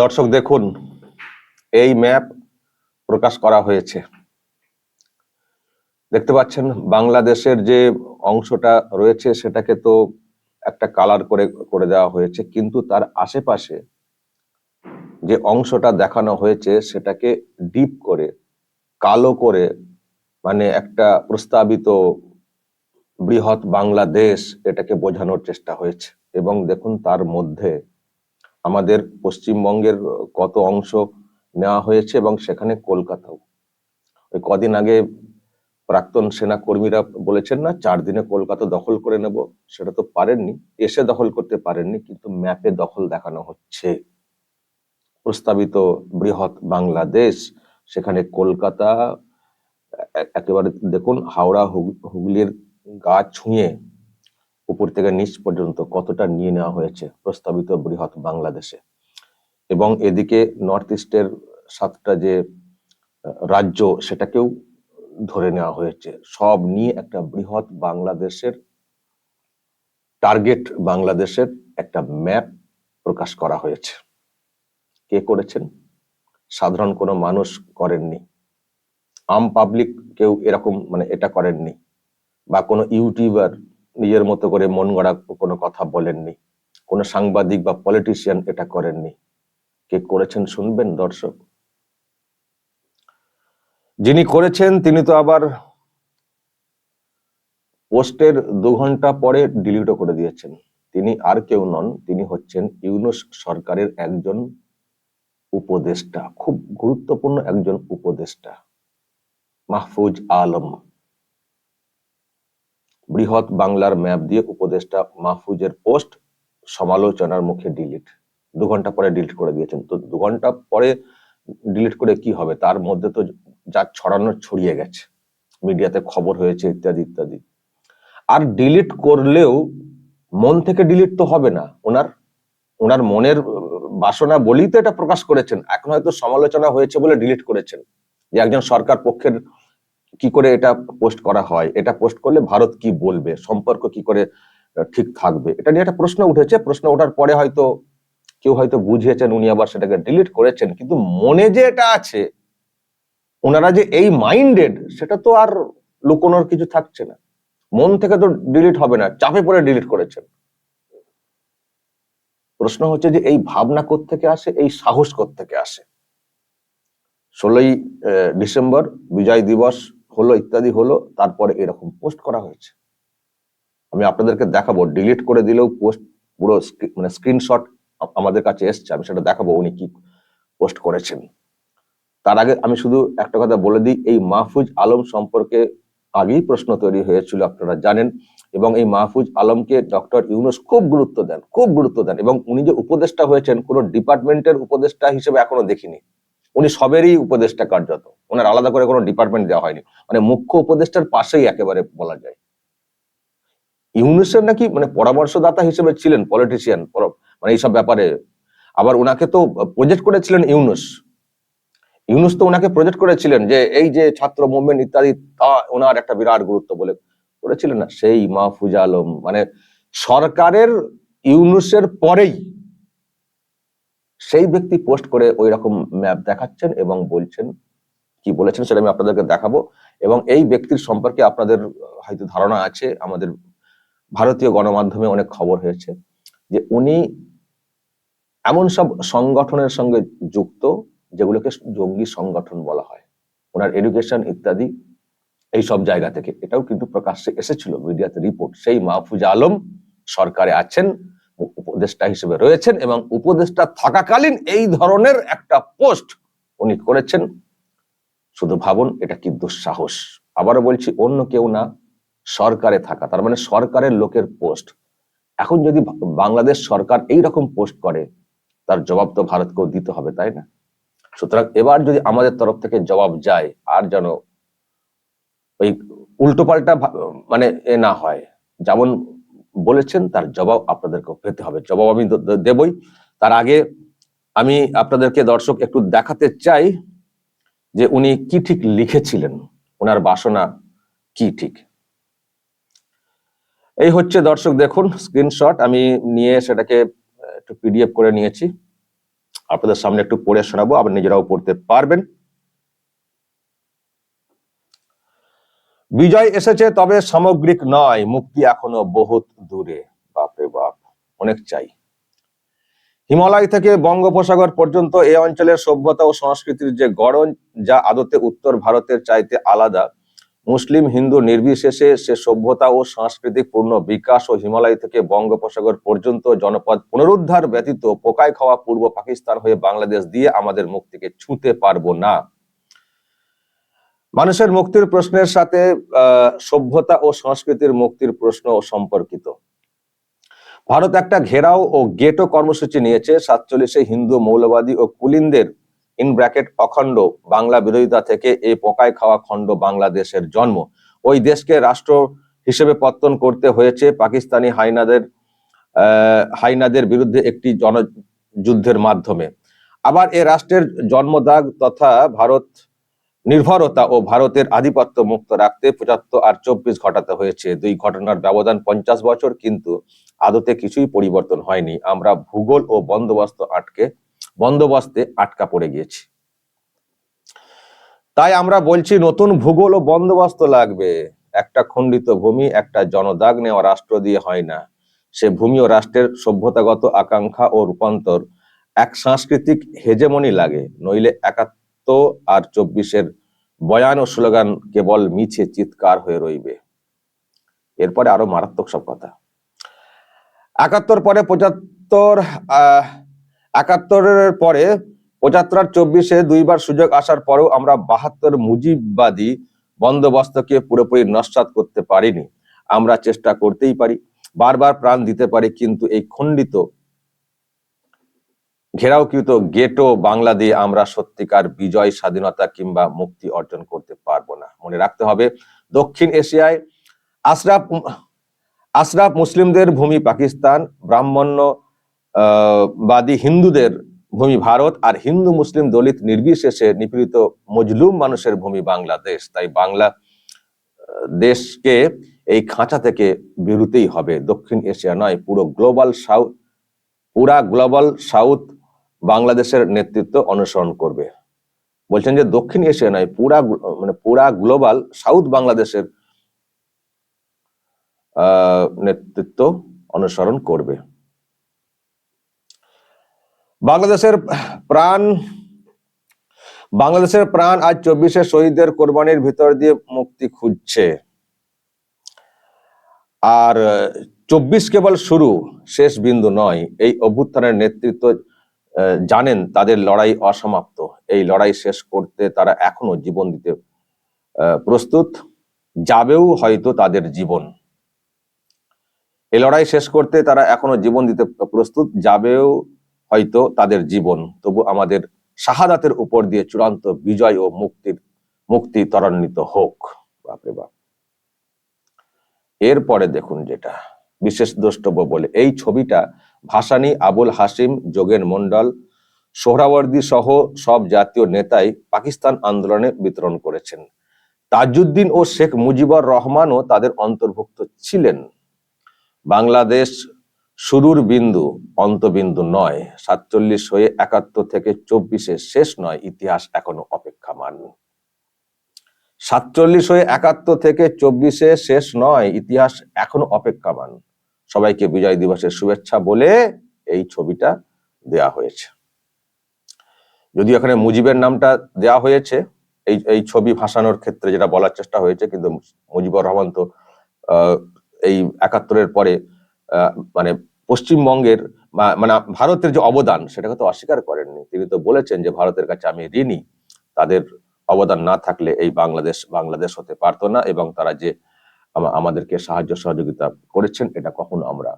দর্শক দেখুন, এই ম্যাপ প্রকাশ করা হয়েছে। দেখতে পাচ্ছেন, বাংলাদেশের যে অংশটা রয়েছে, সেটাকে তো একটা কালার করে করে দেওয়া হয়েছে, কিন্তু তার আশেপাশে যে অংশটা দেখানো হয়েছে, সেটাকে ডিপ করে, কালো করে মানে একটা প্রস্তাবিত বৃহৎ বাংলাদেশ এটাকে বোঝানোর চেষ্টা হয়েছে। এবং দেখুন, তার মধ্যে আমাদের পশ্চিমবঙ্গের কত অংশ নেওয়া হয়েছে এবং সেখানে কলকাতাও। ওই কদিন আগে প্রাক্তন সেনা কর্মীরা বলেছেন না, চার দিনে কলকাতা দখল করে নেব, সেটা তো পারেননি, এসে দখল করতে পারেননি, কিন্তু ম্যাপে দখল দেখানো হচ্ছে। প্রস্তাবিত বৃহৎ বাংলাদেশ, সেখানে কলকাতা একেবারে দেখুন হাওড়া, হুগ- হুগলির গা ছুঁয়ে উপর থেকে নিচ পর্যন্ত কতটা নিয়ে নেওয়া হয়েছে প্রস্তাবিত বৃহৎ বাংলাদেশে। এবং এদিকে নর্থ ইস্টের সাতটা যে রাজ্য সেটাকেও ধরে নেওয়া হয়েছে। সব নিয়ে একটা বৃহৎ বাংলাদেশের টার্গেট বাংলাদেশের একটা ম্যাপ প্রকাশ করা হয়েছে। কে করেছেন? সাধারণ কোনো মানুষ করেননি। আম পাবলিক কেউ এরকম মানে এটা করেননি। বা কোনো ইউটিউবার নিজের মতো করে মন গড়া কোনো কথা বলেননি। কোনো সাংবাদিক বা পলিটিশিয়ান এটা করেননি। কে করেছেন শুনবেন, দর্শক? যিনি করেছেন, তিনি তো আবার পোস্টের দু ঘণ্টা পরে ডিলিটও করে দিয়েছেন। তিনি আর কেউ নন, তিনি হচ্ছেন ইউনুস সরকারের একজন উপদেষ্টা, খুব গুরুত্বপূর্ণ একজন উপদেষ্টা, মাহফুজ আলম। বৃহৎ বাংলার ম্যাপ দিয়ে উপদেষ্টা মাহফুজের পোস্ট সমালোচনার মুখে ডিলিট দু ঘণ্টা পরে ডিলিট করে দিয়েছেন। তো দু ঘণ্টা পরে ডিলিট করে কি হবে? তার মধ্যে তো যা ছড়ানো ছড়িয়ে গেছে। মিডিয়াতে খবর হয়েছে, ইত্যাদি ইত্যাদি। আর ডিলিট করলেও মন থেকে ডিলিট তো হবে না। ওনার ওনার মনের বাসনা বলেই তো এটা প্রকাশ করেছেন। এখন হয়তো সমালোচনা হয়েছে বলে ডিলিট করেছেন। যে একজন সরকার পক্ষের কি করে এটা পোস্ট করা হয়? এটা পোস্ট করলে ভারত কি বলবে? সম্পর্ক কি করে ঠিক থাকবে? এটা নিয়ে একটা প্রশ্ন উঠেছে। প্রশ্ন ওঠার পরে হয়তো কেউ হয়তো বুঝিয়েছেন, উনি আবার সেটাকে ডিলিট করেছেন। কিন্তু মনে যে এটা আছে, ওনারা যে এই মাইন্ডেড সেটা তো আর লুকোনোর কিছু থাকছে না। মন থেকে তো ডিলিট হবে না, চাপে পড়ে ডিলিট করেছেন। প্রশ্ন হচ্ছে যে এই ভাবনা থেকে আসে? এই সাহস থেকে আসে? ষোলোই ডিসেম্বর, বিজয় দিবস হলো ইত্যাদি হলো, তারপরে এরকম পোস্ট করা হয়েছে। আমি আপনাদেরকে দেখাবো ডিলিট করে দিলেও পোস্ট পুরো মানে স্ক্রিনশট আমাদের কাছে এসছে, আমি সেটা দেখাবো উনি কি পোস্ট করেছেন। তার আগে আমি শুধু একটা কথা বলে দিই, এই মাহফুজ আলম সম্পর্কে আগেই প্রশ্ন তৈরি হয়েছিল, আপনারা জানেন, এবং এই মাহফুজ আলমকে ডক্টর ইউনুস খুব গুরুত্ব দেন, খুব গুরুত্ব দেন, এবং উনি যে উপদেষ্টা হয়েছেন, কোনো ডিপার্টমেন্টের উপদেষ্টা হিসেবে এখনও দেখিনি। উনি সবেরই উপদেষ্টা কার্যত। ওনার আলাদা করে কোনো ডিপার্টমেন্ট দেওয়া হয়নি। মানে মুখ্য উপদেষ্টার পাশেই একেবারে বলা যায়। ইউনুসের নাকি মানে পরামর্শদাতা হিসেবে ছিলেন পলিটিশিয়ান মানে এইসব ব্যাপারে। আবার ওনাকে তো প্রজেক্ট করেছিলেন ইউনুস। ইউনুস তো ওনাকে প্রজেক্ট করেছিলেন যে, এই যে ছাত্র মুভমেন্ট ইত্যাদি, তা ওনার একটা বিরাট গুরুত্ব বলে করেছিলেন না? সেই মাহফুজ আলম। মানে সরকারের ইউনুসের পরেই সেই ব্যক্তি পোস্ট করে ওই রকম ম্যাপ দেখাচ্ছেন এবং বলছেন, কি বলেছেন সেটা আমি আপনাদেরকে দেখাবো। এবং এই ব্যক্তির সম্পর্কে আপনাদের হয়তো ধারণা আছে, আমাদের ভারতীয় গণমাধ্যমে অনেক খবর হয়েছে যে উনি এমন সব সংগঠনের সঙ্গে যুক্ত যেগুলোকে জঙ্গি সংগঠন বলা হয়। ওনার এডুকেশন ইত্যাদি এই সব জায়গা থেকে। এটাও কিন্তু প্রকাশ্যে এসেছিল, মিডিয়াতে রিপোর্ট। সেই মাহফুজ আলম সরকারে আছেন। উপদেষ্টা হিসেবে রয়েছেন এবং উপদেষ্টা থাকাকালীন এই ধরনের একটা পোস্ট উনি করেছেন। শুধু ভাবুন, এটা কি দুঃসাহস? আবারও বলছি, অন্য কেউ না, সরকারে থাকা, তার মানে সরকারের লোকের পোস্ট। এখন যদি বাংলাদেশ সরকার এই রকম পোস্ট করে, তার জবাব তো ভারতকেও দিতে হবে, তাই না? সুতরাং এবার যদি আমাদের তরফ থেকে জবাব যায়, আর যেন ওই উল্টোপাল্টা মানে এ না হয়, যেমন বলেছেন, তার জবাব আপনাদেরকে পেতে হবে। জবাব আমি দেবই। তার আগে আমি আপনাদেরকে দর্শক একটু দেখাতে চাই যে উনি কি ঠিক লিখেছিলেন ওনার বাসনা কি ঠিক। এই হচ্ছে দর্শক দেখুন স্ক্রিনশট আমি নিয়ে সেটাকে একটু পিডিএফ করে নিয়েছি। আপনাদের সামনে একটু পড়ে শোনাবো, আবার নিজেরাও পড়তে পারবেন। বিজয় এসেছে, তবে সামগ্রিক নয়, মুক্তি এখনও বহুত দূরে। বাপরে বাপ, অনেক চাই। হিমালয় থেকে বঙ্গোপসাগর পর্যন্ত এই অঞ্চলের সভ্যতা ও সংস্কৃতির যে গড়ন, যা আদতে উত্তর ভারতের চাইতে আলাদা, মুসলিম, হিন্দু নির্বিশেষে সে সভ্যতা ও সাংস্কৃতিক পূর্ণ বিকাশ ও হিমালয় থেকে বঙ্গোপসাগর পর্যন্ত জনপদ পুনরুদ্ধার ব্যতীত পোকায় খাওয়া পূর্ব পাকিস্তান হয়ে বাংলাদেশ দিয়ে আমাদের মুক্তিকে ছুঁতে পারব না। মানুষের মুক্তির প্রশ্নের সাথে সভ্যতা ও সংস্কৃতির মুক্তির প্রশ্ন সম্পর্কিত। ভারত একটা ঘেরাও ও গেটো কর্মসূচি নিয়েছে। সাতচল্লিশে হিন্দু মৌলবাদী ও কুলিনদের ইন ব্র্যাকেট অখণ্ড বাংলা বিরোধিতা থেকে এই পোকায় খাওয়া খণ্ড বাংলাদেশের জন্ম। ওই দেশকে রাষ্ট্র হিসেবে পত্তন করতে হয়েছে। পাকিস্তানি হাইনাদের হাইনাদের বিরুদ্ধে একটি জনযুদ্ধের মাধ্যমে। আবার এ রাষ্ট্রের জন্মদাগ তথা ভারত নির্ভরতা ও ভারতের আধিপত্য মুক্ত রাখতে পঁচাত্তর আর চব্বিশ ঘটাতে হয়েছে। দুই ঘটনার ব্যবধান পঞ্চাশ বছর, কিন্তু আদতে কিছুই পরিবর্তন হয়নি। আমরা ভূগোল ও বন্দোবস্ত আটকে, বন্দোবস্তে আটকা পড়ে গিয়েছি। তাই আমরা বলছি, নতুন ভূগোল ও বন্দোবস্ত লাগবে। একটা খণ্ডিত ভূমি, একটা জনদাগ নেওয়া রাষ্ট্র দিয়ে হয় না। সে ভূমি ও রাষ্ট্রের সভ্যতাগত আকাঙ্ক্ষা ও রূপান্তর এক সাংস্কৃতিক হেজেমনি লাগে, নইলে একাত্তর আর চব্বিশের বয়ান ও স্লোগান কেবল মিছে চিৎকার হয়ে রইবে। এরপরে আরও মারাত্মক সব কথা। একাত্তর পরে পঁচাত্তর একাত্তরের পরে পঁচাত্তর আর চব্বিশে দুইবার সুযোগ আসার পরেও আমরা বাহাত্তর মুজিববাদী বন্দোবস্তকে পুরোপুরি নস্বাত করতে পারিনি। আমরা চেষ্টা করতেই পারি, বারবার প্রাণ দিতে পারি, কিন্তু এই খণ্ডিত ঘেরাওকৃত গেটো বাংলা দিয়ে আমরা সত্যিকার বিজয়, স্বাধীনতা কিংবা মুক্তি অর্জন করতে পারব না। মনে রাখতে হবে, দক্ষিণ এশিয়ায় আশরাফ আশরাফ মুসলিমদের ভূমি পাকিস্তান, ব্রাহ্মণ্য বাদী হিন্দুদের ভূমি ভারত আর হিন্দু মুসলিম দলিত নির্বিশেষে নিপীড়িত মজলুম মানুষের ভূমি বাংলাদেশ। তাই বাংলা দেশকে এই খাঁচা থেকে বেরোতেই হবে। দক্ষিণ এশিয়া নয়, পুরো গ্লোবাল সাউথ পুরা গ্লোবাল সাউথ বাংলাদেশের নেতৃত্ব অনুসরণ করবে। বলছেন যে দক্ষিণ এশিয়া নয়, পুরা মানে পুরা গ্লোবাল সাউথ বাংলাদেশের নেতৃত্ব অনুসরণ করবে। বাংলাদেশের প্রাণ বাংলাদেশের প্রাণ আজ চব্বিশে শহীদদের কোরবানির ভিতর দিয়ে মুক্তি খুঁজছে। আর, চব্বিশ কেবল শুরু, শেষ বিন্দু নয়, এই অভ্যুত্থানের নেতৃত্ব জানেন তাদের লড়াই অসমাপ্ত। এই লড়াই শেষ করতে তারা এখনও জীবন দিতে প্রস্তুত। যাবেও হয়তো তাদের জীবন। এই লড়াই শেষ করতে তারা এখনও জীবন দিতে প্রস্তুত, যাবেও হয়তো তাদের জীবন। তবু আমাদের শাহাদাতের উপর দিয়ে চূড়ান্ত বিজয় ও মুক্তির, মুক্তি ত্বরান্বিত হোক। বাপরে বাপ। এরপরে দেখুন যেটা। বিশেষ দ্রষ্টব্য বলে এই ছবিটা ভাসানী, আবুল হাসিম, যোগেন মন্ডল সোহরাওয়ার্দী সহ সব জাতীয় নেতাই পাকিস্তান আন্দোলনে বিতরণ করেছেন। তাজউদ্দিন ও শেখ মুজিবুর রহমানও তাদের অন্তর্ভুক্ত ছিলেন। বাংলাদেশ শুরুর বিন্দু অন্তবিন্দু নয়, সাতচল্লিশ হয়ে একাত্তর থেকে চব্বিশে শেষ নয়, ইতিহাস এখনও অপেক্ষামান। সাতচল্লিশ হয়ে একাত্তর থেকে চব্বিশে শেষ নয়, ইতিহাস এখনও অপেক্ষামান। সবাইকে বিজয় দিবসের শুভেচ্ছা বলে এই ছবিটা দেয়া হয়েছে। যদিও এখানে মুজিবের নামটা দেয়া হয়েছে, এই এই ছবি ভাসানোর ক্ষেত্রে যেটা বলার চেষ্টা হয়েছে, কিন্তু মুজিবুর রহমান তো এই একাত্তরের পরে মানে পশ্চিমবঙ্গের মানে ভারতের যে অবদান সেটাকে তো অস্বীকার করেননি। তিনি তো বলেছেন যে ভারতের কাছে আমি ঋণী, তাদের অবদান না থাকলে এই বাংলাদেশ বাংলাদেশ হতে পারতো না এবং তারা যে আমাদেরকে সাহায্য সহযোগিতা করেছেন, এটা কখনো আমরা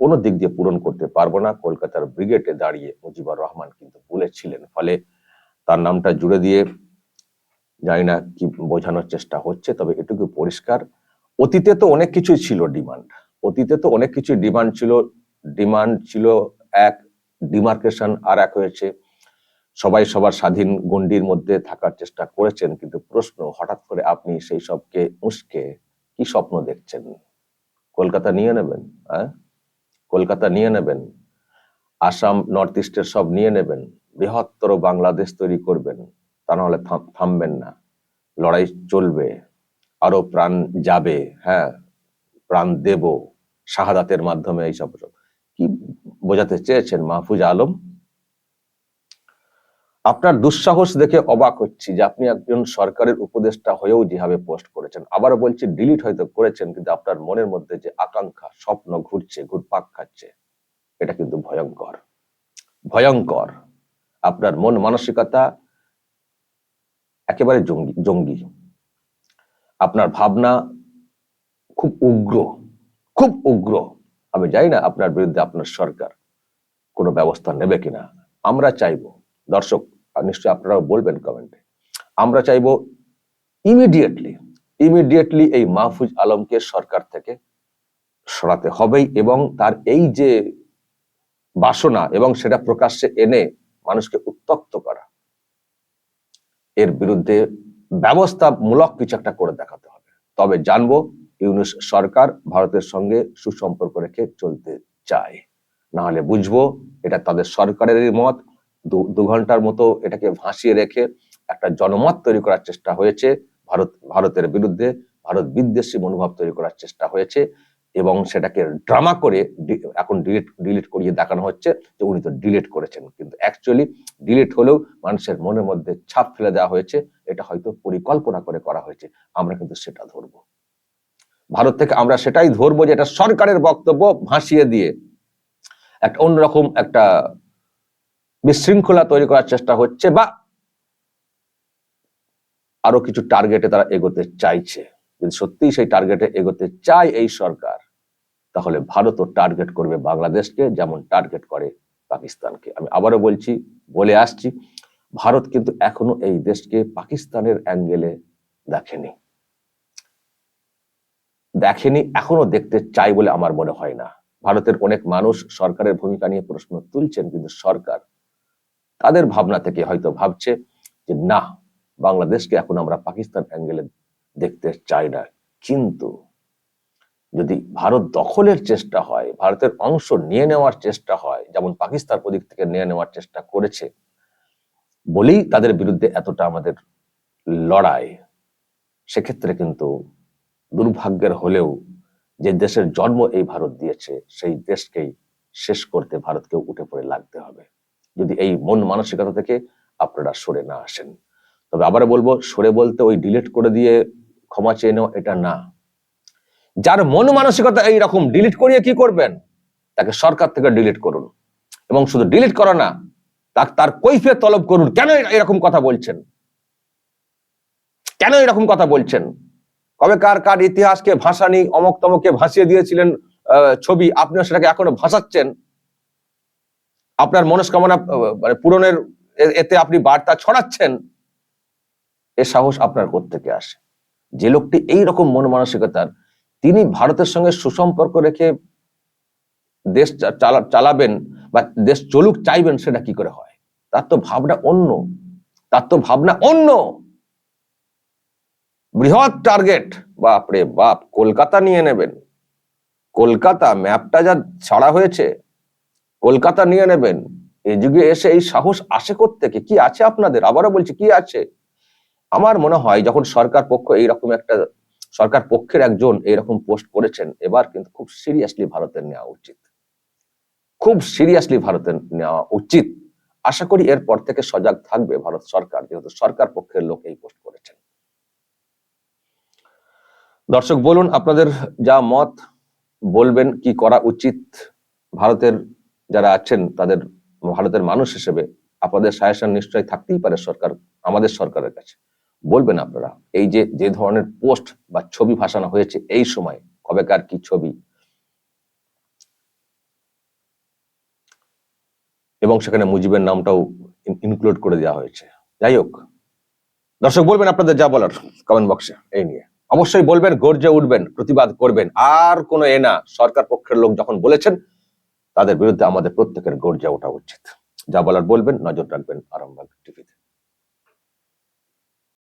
কোনো দিক দিয়ে পূরণ করতে পারব না। কলকাতার ব্রিগেডে দাঁড়িয়ে মুজিবুর রহমান কিন্তু বলেছিলেন, ফলে তার নামটা জুড়ে দিয়ে জানি না কি বোঝানোর চেষ্টা হচ্ছে, তবে এটুকু পরিষ্কার, অতীতে তো অনেক কিছুই ছিল ডিমান্ড। অতীতে তো অনেক কিছু ডিমান্ড ছিল ডিমান্ড ছিল এক, ডিমার্কেশন আর এক হয়েছে, সবাই সবার স্বাধীন গণ্ডির মধ্যে থাকার চেষ্টা করেছেন, কিন্তু প্রশ্ন হঠাৎ করে আপনি সেই সবকে উস্কে কি স্বপ্ন দেখছেন? কলকাতা নিয়ে নেবেন হ্যাঁ? কলকাতা নিয়ে নেবেন, আসাম নর্থ ইস্টের সব নিয়ে নেবেন, বৃহত্তর বাংলাদেশ তৈরি করবেন, তা নাহলে থাম- থামবেন না। লড়াই চলবে, আরও প্রাণ যাবে হ্যাঁ? প্রাণ দেব, শাহাদাতের মাধ্যমে এইসব। সব। কি বোঝাতে চেয়েছেন মাহফুজ আলম? আপনার দুঃসাহস দেখে অবাক হচ্ছি যে আপনি একজন সরকারের উপদেষ্টা হয়েও যেভাবে পোস্ট করেছেন। আবারও বলছি ডিলিট হয়তো করেছেন, কিন্তু আপনার মনের মধ্যে যে আকাঙ্ক্ষা, স্বপ্ন ঘুরছে, ঘুরপাক খাচ্ছে, এটা কিন্তু ভয়ঙ্কর। ভয়ঙ্কর। আপনার মন মানসিকতা একেবারে জঙ্গি জঙ্গি। আপনার ভাবনা খুব উগ্র খুব উগ্র। আমি জানি না আপনার বিরুদ্ধে আপনার সরকার কোনো ব্যবস্থা নেবে কিনা। আমরা চাইব দর্শক নিশ্চয়ই আপনারাও বলবেন কমেন্টে আমরা চাইব ইমিডিয়েটলি ইমিডিয়েটলি এই মাহফুজ আলমকে সরকার থেকে সরাতে হবেই এবং তার এই যে বাসনা এবং সেটা প্রকাশ্যে এনে মানুষকে উত্তক্ত করা, এর বিরুদ্ধে ব্যবস্থামূলক কিছু একটা করে দেখাতে হবে। তবে জানব ইউনুস সরকার ভারতের সঙ্গে সুসম্পর্ক রেখে চলতে চায়। না হলে বুঝব এটা তাদের সরকারেরই মত দু- ঘণ্টার মতো এটাকে ভাসিয়ে রেখে একটা জনমত তৈরি করার চেষ্টা হয়েছে। ভারত, ভারতের বিরুদ্ধে ভারত বিদ্বেষী মনোভাব তৈরি করার চেষ্টা হয়েছে এবং সেটাকে ড্রামা করে এখন ডিলিট ডিলিট করিয়ে দেখানো হচ্ছে যে উনি তো ডিলিট করেছেন। কিন্তু অ্যাকচুয়ালি ডিলিট হলেও মানুষের মনের মধ্যে ছাপ ফেলে দেওয়া হয়েছে। এটা হয়তো পরিকল্পনা করে করা হয়েছে। আমরা কিন্তু সেটা ধরবো। ভারত থেকে আমরা সেটাই ধরবো যে এটা সরকারের বক্তব্য ভাসিয়ে দিয়ে। একটা অন্যরকম একটা বিশৃঙ্খলা তৈরি করার চেষ্টা হচ্ছে বা আরও কিছু টার্গেটে তারা এগোতে চাইছে। যদি সত্যিই সেই টার্গেটে এগোতে চায় এই সরকার, তাহলে ভারতও টার্গেট করবে বাংলাদেশকে যেমন টার্গেট করে পাকিস্তানকে। আমি আবারও বলছি, বলে আসছি, ভারত কিন্তু এখনও এই দেশকে পাকিস্তানের অ্যাঙ্গেলে দেখেনি। দেখেনি, এখনও দেখতে চাই বলে আমার মনে হয় না। ভারতের অনেক মানুষ সরকারের ভূমিকা নিয়ে প্রশ্ন তুলছেন, কিন্তু সরকার তাদের ভাবনা থেকে হয়তো ভাবছে যে, না, বাংলাদেশকে এখন আমরা পাকিস্তান অ্যাঙ্গেলে দেখতে চাই না। কিন্তু যদি ভারত দখলের চেষ্টা হয়, ভারতের অংশ নিয়ে নেওয়ার চেষ্টা হয়, যেমন পাকিস্তান ওদিক থেকে নিয়ে নেওয়ার চেষ্টা করেছে, বলেই তাদের বিরুদ্ধে এতটা আমাদের লড়াই, সেক্ষেত্রে কিন্তু দুর্ভাগ্যের হলেও যে দেশের জন্ম এই ভারত দিয়েছে, সেই দেশকেই শেষ করতে ভারতকে উঠে পড়ে লাগতে হবে। যদি এই মন মানসিকতা থেকে আপনারা সরে না আসেন। তবে আবার বলব, সরে বলতে ওই ডিলিট করে দিয়ে ক্ষমা চেয়ে নেওয়া এটা না। যার মন মানসিকতা এইরকম ডিলিট করিয়ে কি করবেন? তাকে সরকার থেকে ডিলিট করুন। এবং শুধু ডিলিট করা না তার কৈফিয়ত তলব করুন। কেন এরকম কথা বলছেন? কেন এরকম কথা বলছেন? কবে কার কার ইতিহাসকে ভাসানি অমক তমকে ভাসিয়ে দিয়েছিলেন ছবি, আপনিও সেটাকে এখনও ভাসাচ্ছেন? আপনার মনস্কামনা মানে পূরণের এতে আপনি বার্তা ছড়াচ্ছেন, এ সাহস আপনার থেকে আসে? যে লোকটি এই রকম মন মানসিকতার তিনি ভারতের সঙ্গে সুসম্পর্ক রেখে দেশ চালা- চালাবেন বা দেশ চলুক চাইবেন, সেটা কি করে হয়? তার তো ভাবনা অন্য। তার তো ভাবনা অন্য। বৃহৎ টার্গেট, বাপরে বাপ, কলকাতা নিয়ে নেবেন। কলকাতা ম্যাপটা যা ছাড়া হয়েছে কলকাতা নিয়ে নেবেন। এই যুগে এসে এই সাহস আসে থেকে কি আছে আপনাদের? আবারও বলছি, কি আছে? আমার মনে হয় যখন সরকার পক্ষ এইরকম একটা, সরকার পক্ষের একজন এইরকম পোস্ট করেছেন, এবার কিন্তু খুব সিরিয়াসলি ভারতের নেওয়া উচিত। খুব সিরিয়াসলি ভারতের নেওয়া উচিত। আশা করি এরপর থেকে সজাগ থাকবে ভারত সরকার, যেহেতু সরকার পক্ষের লোক এই পোস্ট করেছেন। দর্শক, বলুন আপনাদের যা মত, বলবেন কি করা উচিত ভারতের যারা আছেন তাদের ভারতের মানুষ হিসেবে আপনাদের সাজেশন নিশ্চয়ই থাকতেই পারে সরকার, আমাদের সরকারের কাছে। বলবেন আপনারা, এই যে যে ধরনের পোস্ট বা ছবি ভাসানো হয়েছে এই সময়, কবেকার কি ছবি? এবং সেখানে মুজিবের নামটাও ইনক্লুড করে দেওয়া হয়েছে। যাই হোক, দর্শক বলবেন আপনাদের যা বলার কমেন্ট বক্সে এই নিয়ে। অবশ্যই বলবেন, গর্জে উঠবেন, প্রতিবাদ করবেন, আর কোনো এ না। সরকার পক্ষের লোক যখন বলেছেন তাদের বিরুদ্ধে আমাদের প্রত্যেকের গর্জা ওঠা উচিত। যা বলার বলবেন নজর রাখবেন আরামবাগ টিভিতে।